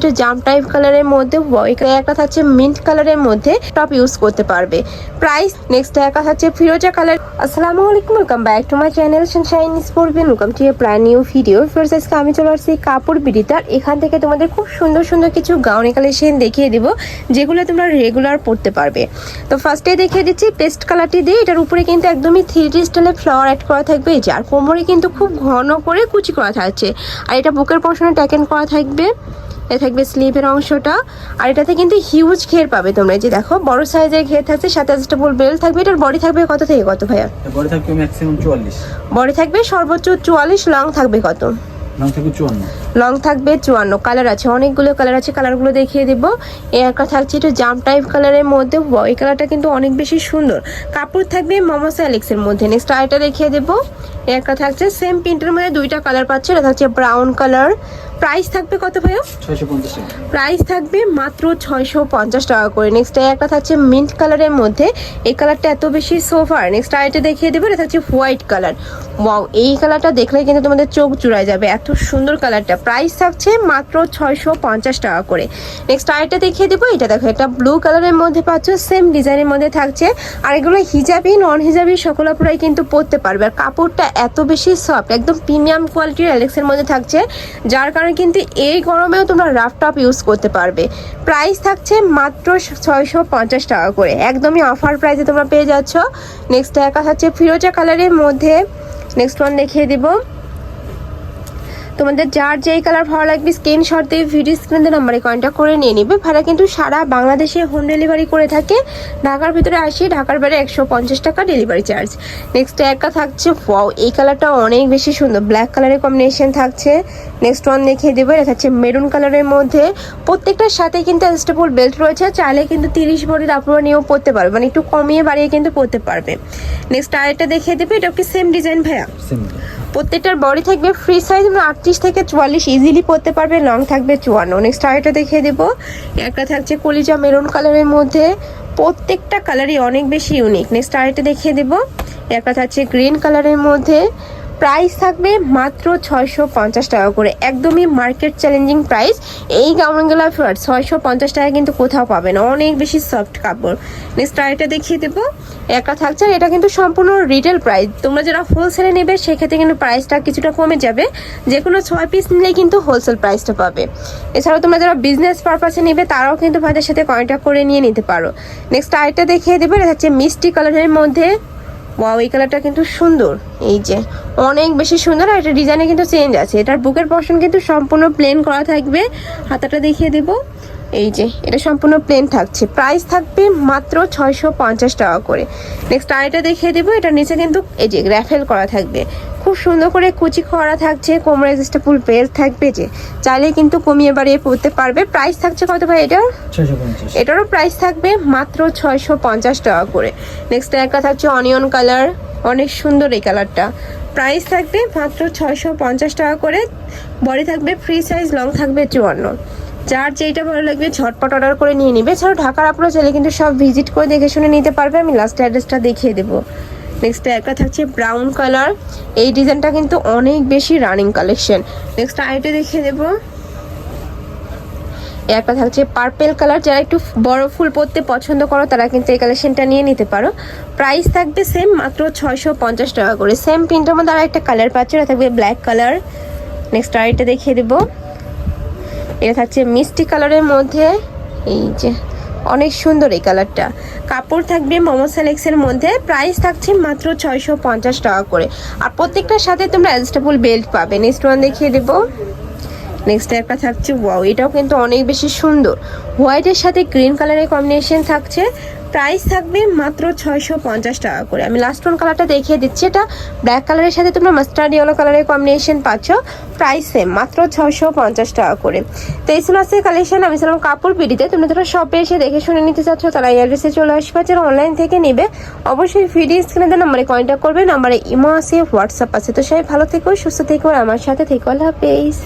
এটা জাম টাইপ কালারের মধ্যে এখানে একটা থাকছে, মিন্ট কালারের মধ্যে টপ ইউজ করতে পারবে। প্রাইস নেক্সট একটা থাকছে, ফিরোজা কালার। আসসালামু আলাইকুম welcome back to my channel Sunshine স্পোর্টবিন welcome to a plan new video first আজকে আমি চলে আসছি কাপড় বিডিতার এখান থেকে তোমাদের খুব সুন্দর সুন্দর কিছু গাউনি কালেকশন দেখিয়ে দিব, যেগুলো তোমরা রেগুলার পরতে পারবে। তো ফার্স্টে দেখিয়ে দিচ্ছি পেস্ট কালারটি দিয়ে, এটার উপরে কিন্তু একদমই থ্রি ডি স্টাইলে ফ্লাওয়ার অ্যাড করা থাকবে। এই যে, আর কোমরে কিন্তু খুব ঘন করে কুচি করা থাকছে। আর এটা বুকের পশনে ট্যাকেন করা থাকবে। এ থাকবে স্লিভের অংশটা। আর এটাতে কিন্তু হিউজ ঘের পাবে তোমরা। এই যে দেখো বড় সাইজের ঘের থাকছে সাথে অ্যাডজাস্টেবল বেল্ট থাকবে। এটার বডি থাকবে কত থেকে কত ভাইয়া? বড় থাকবে ম্যাক্সিমাম চুয়াল্লিশ। বডি থাকবে সর্বোচ্চ চুয়াল্লিশ লং থাকবে কত? লং থাকবে চুয়ান্ন। কালার আছে অনেকগুলো কালার আছে কালারগুলো দেখিয়ে দিব। এই একটা থাকছে একটু জাম টাইপ কালারের মধ্যে। এই কালারটা কিন্তু অনেক বেশি সুন্দর। কাপড় থাকবে মমসা অ্যালেক্সের মধ্যে। নেক্সট আরেকটা দেখিয়ে দেবো। একটা থাকছে সেম প্রিন্টের মধ্যে দুইটা কালার পাচ্ছে। এটা থাকছে ব্রাউন কালার প্রাইস থাকবে কত ভাইয়া? প্রাইস থাকবে মাত্র ছয়শো পঞ্চাশ টাকা করে। নেক্সট একটা থাকছে মিন্ট কালারের মধ্যে। এই কালারটা এত বেশি সোফার নেক্সট আরেকটা দেখিয়ে দেবো। এটা থাকছে হোয়াইট কালার ওয়াও এই কালারটা দেখলে কিন্তু তোমাদের চোখ জুড়ায় যাবে। এত সুন্দর কালারটা প্রাইস থাকছে মাত্র ছয়শো পঞ্চাশ টাকা করে। নেক্সট আরেকটা দেখিয়ে দেবো। এটা দেখো এটা ব্লু কালারের মধ্যে পাচ্ছ। সেম ডিজাইনের মধ্যে থাকছে। আর এগুলো হিজাবি নন হিজাবি সকল আপুরাই কিন্তু পরতে পারবে। আর কাপড়টা এত বেশি সফট একদম প্রিমিয়াম কোয়ালিটির অ্যালেক্সের মধ্যে থাকছে। যার কারণে কিন্তু এই গরমেও তোমরা রাফ টপ ইউজ করতে পারবে। প্রাইস থাকছে মাত্র ছয়শো পঞ্চাশ টাকা করে। একদমই অফার প্রাইসে তোমরা পেয়ে যাচ্ছ। নেক্সট একা থাকছে ফিরোজা কালারের মধ্যে নেক্সট ওয়ান দেখিয়ে দিব। তোমাদের যার যেই কালার ভালো লাগবে স্ক্রিন স্ক্রিনশট দিয়ে ভিডিও স্ক্রিনের নাম্বারে কন্ট্যাক্ট করে নিয়ে নিবে। ভাড়া কিন্তু সারা বাংলাদেশে হোম ডেলিভারি করে থাকে। ঢাকার ভিতরে আসি, ঢাকার বাইরে একশো পঞ্চাশ টাকা ডেলিভারি চার্জ নেক্সট একটা থাকছে ওয়াও এই কালারটা অনেক বেশি সুন্দর। ব্ল্যাক কালারের কম্বিনেশন থাকছে। নেক্সট ওয়ান দেখিয়ে দেবো, এটা থাকছে মেরুন কালারের মধ্যে। প্রত্যেকটার সাথে কিন্তু অ্যাডজাস্টেবল বেল্ট রয়েছে, চাইলে কিন্তু তিরিশ ভরির আপনারা নিয়েও পরতে পারবে। মানে একটু কমিয়ে বাড়িয়ে কিন্তু পরতে পারবে। নেক্সট আরেকটা দেখিয়ে দেবে, এটা কি সেম ডিজাইন ভাইয়া। প্রত্যেকটার বডি থাকবে ফ্রি সাইজ মানে আটত্রিশ থেকে চুয়াল্লিশ ইজিলি পরতে পারবে লং থাকবে চুয়ান্ন। নেক্সট আরেকটা দেখিয়ে দেবো। একটা থাকছে কলিজা মেরুন কালারের মধ্যে। প্রত্যেকটা কালারই অনেক বেশি ইউনিক নেক্সট আরেকটা দেখিয়ে দেবো। একটা থাকছে গ্রিন কালারের মধ্যে। প্রাইস থাকবে মাত্র ছয়শো পঞ্চাশ টাকা করে। একদমই মার্কেট চ্যালেঞ্জিং প্রাইস এই গাউনগুলো ছয়শো পঞ্চাশ টাকা কিন্তু কোথাও পাবেন। অনেক বেশি সফট কাপড়। নেক্সট আরেকটা দেখিয়ে দেবো। একটা থাকছে এটা কিন্তু সম্পূর্ণ রিটেল প্রাইস তোমরা যারা হোলসেলে নেবে, সেক্ষেত্রে কিন্তু প্রাইসটা কিছুটা কমে যাবে। যে কোনো ছয় পিস নিলে কিন্তু হোলসেল প্রাইসটা পাবে। এছাড়াও তোমরা যারা বিজনেস পারপাসে নেবে, তারাও কিন্তু ভাইদের সাথে কন্ট্যাক্ট করে নিয়ে নিতে পারো। নেক্সট আরেকটা দেখিয়ে দেবে। এটা হচ্ছে মিষ্টি কালারের মধ্যে ওয়াও এই কালারটা কিন্তু সুন্দর। এই যে, অনেক বেশি সুন্দর আর এটা ডিজাইনে কিন্তু চেঞ্জ আছে। এটার বুকের পশন কিন্তু সম্পূর্ণ প্লেন করা থাকবে। হাতাটা দেখিয়ে দেবো। এই যে এটা সম্পূর্ণ প্লেন থাকছে। প্রাইস থাকবে মাত্র ছয়শো পঞ্চাশ টাকা করে। নেক্সট আরেকটা দেখিয়ে দেবো এটা নিচে কিন্তু এই যে গ্র্যাফেল করা থাকবে। খুব সুন্দর করে কুচি করা থাকছে কোমরে ফুল বেল্ট থাকবে যে চাইলে কিন্তু কমিয়ে বাড়িয়ে পড়তে পারবে। প্রাইস থাকছে কত ভাই এটা এটারও প্রাইস থাকবে মাত্র ছয়শো পঞ্চাশ টাকা করে। নেক্সট একটা থাকছে অনিয়ন কালার অনেক সুন্দর এই কালারটা প্রাইস থাকবে মাত্র ছয়শো পঞ্চাশ টাকা করে। বডি থাকবে ফ্রি সাইজ লং থাকবে চুয়ান্ন। যার যেইটা ভালো লাগবে, ঝটপট অর্ডার করে নিয়ে নিবে। এছাড়াও ঢাকার আপনারা চাইলে কিন্তু সব ভিজিট করে দেখে শুনে নিতে পারবে। আমি লাস্ট অ্যাড্রেসটা দেখিয়ে দেবো। নেক্সট একটা থাকছে ব্রাউন কালার এই ডিজাইনটা কিন্তু অনেক বেশি রানিং কালেকশন নেক্সট আইটা দেখিয়ে দেবো। একটা থাকছে পার্পেল কালার যারা একটু বড় ফুল পরতে পছন্দ করো, তারা কিন্তু এই কালেকশনটা নিয়ে নিতে পারো। প্রাইস থাকবে সেম মাত্র ছয়শো পঞ্চাশ টাকা করে। সেম প্রিন্টের মধ্যে আর একটা কালার পাচ্ছে, এটা থাকবে ব্ল্যাক কালার নেক্সট আরেকটা দেখিয়ে দেবো। এটা থাকছে মিষ্টি কালারের মধ্যে, এই যে, অনেক সুন্দর এই কালারটা। কাপড় থাকবে মোমো সেলেক্সের মধ্যে, প্রাইস থাকছে মাত্র ছয়শো পঞ্চাশ টাকা করে। আর প্রত্যেকটার সাথে তোমরা অ্যাডজাস্টেবল বেল্ট পাবে। নেক্সট ওয়ান দেখিয়ে দেবো। নেক্সট একটা থাকছে ওয়াও এটাও কিন্তু অনেক বেশি সুন্দর। হোয়াইটের সাথে গ্রিন কালারের কম্বিনেশন থাকছে। প্রাইস থাকবে মাত্র ছয়শো পঞ্চাশ টাকা করে। আমি লাস্ট ওয়ান কালারটা দেখিয়ে দিচ্ছি, এটা ব্ল্যাক কালারের সাথে তোমরা মাস্টার্ড ইয়েলো কালারের কম্বিনেশন পাচ্ছ। প্রাইস সেম মাত্র ছয়শো পঞ্চাশ টাকা করে। তো এই আজকে কালেকশন আমি ছিলাম কাপড় পিড়িতে। তোমরা যারা শপে এসে দেখে শুনে নিতে চাচ্ছ, তারা অ্যাড্রেসে চলে আসবে যারা অনলাইন থেকে নেবে, অবশ্যই ভিডিও স্ক্রিনে দেওয়া নাম্বারে কন্ট্যাক্ট করবে নাম্বারে ইমো আছে হোয়াটসঅ্যাপ আছে। তো সবাই ভালো থেকো, সুস্থ থেকো আমার সাথে থেকো। আল্লাহ হাফেজ।